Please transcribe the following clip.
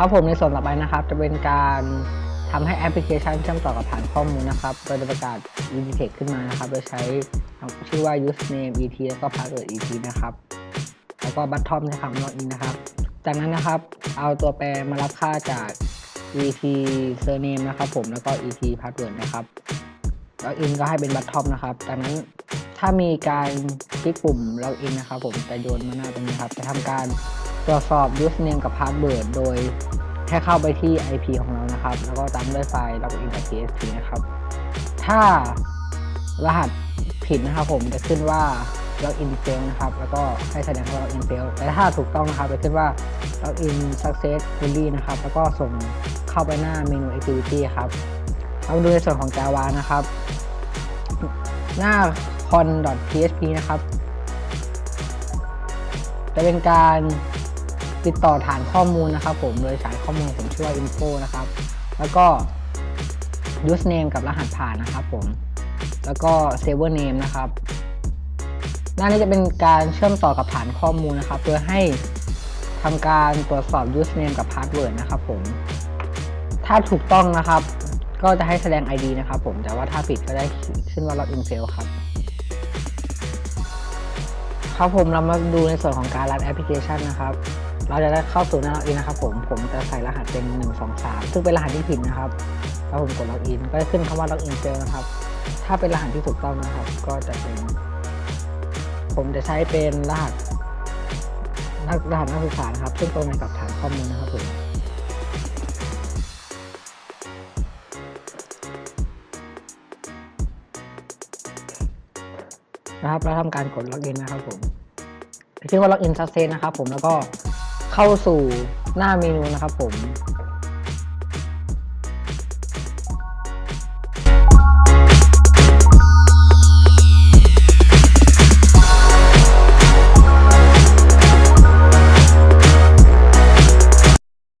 ครับผมในส่วนต่อไปนะครับ จะเป็นการทำให้แอปพลิเคชันเชื่อมต่อกับฐานข้อมูลนะครับโดยจะประกาศ E T E ขึ้นมานะครับโดยใช้ชื่อว่า username et แล้วก็ password et นะครับ แล้วก็ bottom ในคำ login นะครับ จากนั้นนะครับเอาตัวแปรมารับค่าจาก et surname นะครับผมแล้วก็ et password นะครับ login ก็ให้เป็น bottom นะครับ จากนั้น ถ้ามีการคลิกปุ่ม login นนะครับผมจะโยนมาหน้าตรงนี้ครับ จะทำการตรวจสอบ username กับ password โดยแค่เข้าไปที่ IP ของเรานะครับ แล้วก็ตามด้วยไฟล์ login.php นะครับ ถ้ารหัสผิดนะครับผมจะขึ้นว่า login fail นะครับ แล้วก็ให้แสดงว่า login fail แต่ถ้าถูกต้องนะครับจะขึ้นว่า login successfully นะครับ แล้วก็ส่งเข้าไปหน้าเมนู activity ครับเรามาดูในส่วนของ Java นะครับ หน้า con.php นะครับ จะเป็นการติดต่อฐานข้อมูลนะครับ ผมโดยฐานข้อมูลผมชื่อว่า info นะครับ แล้วก็ username กับรหัสผ่านนะครับผม แล้วก็ server name นะครับ หน้านี้จะเป็นการเชื่อมต่อกับฐานข้อมูลนะครับ เพื่อให้ทำการตรวจสอบ username กับ password นะครับผม ถ้าถูกต้องนะครับ ก็จะให้แสดง ID นะครับผม แต่ว่าถ้าผิดก็ได้ขึ้นว่า login fail ครับ ครับผมเรามาดูในส่วนของการรันแอปพลิเคชันนะครับ เราจะได้เข้าสู่หน้าล็อกอินะครับผมผมจะใส่รหัสเป็น 1 2 3 ซึ่งเป็นรหัสที่ผิดนะครับแล้วผมกดล็อกอินก็จะขึ้นคำว่าล็อกอินเจอนะครับ ถ้าเป็นรหัสที่ถูกต้องนะครับ ก็จะเป็น ผมจะใช้เป็นรหัสรหัสนักศึกษาครับ ซึ่งตรงกันกับฐานข้อมูลนะครับ นะครับ แล้วทำการกดล็อกอินนะครับผมชื่ว่าล็อกอินซักเซนนะครับผมแล้วก็เข้าสู่หน้าเมนูนะครับผม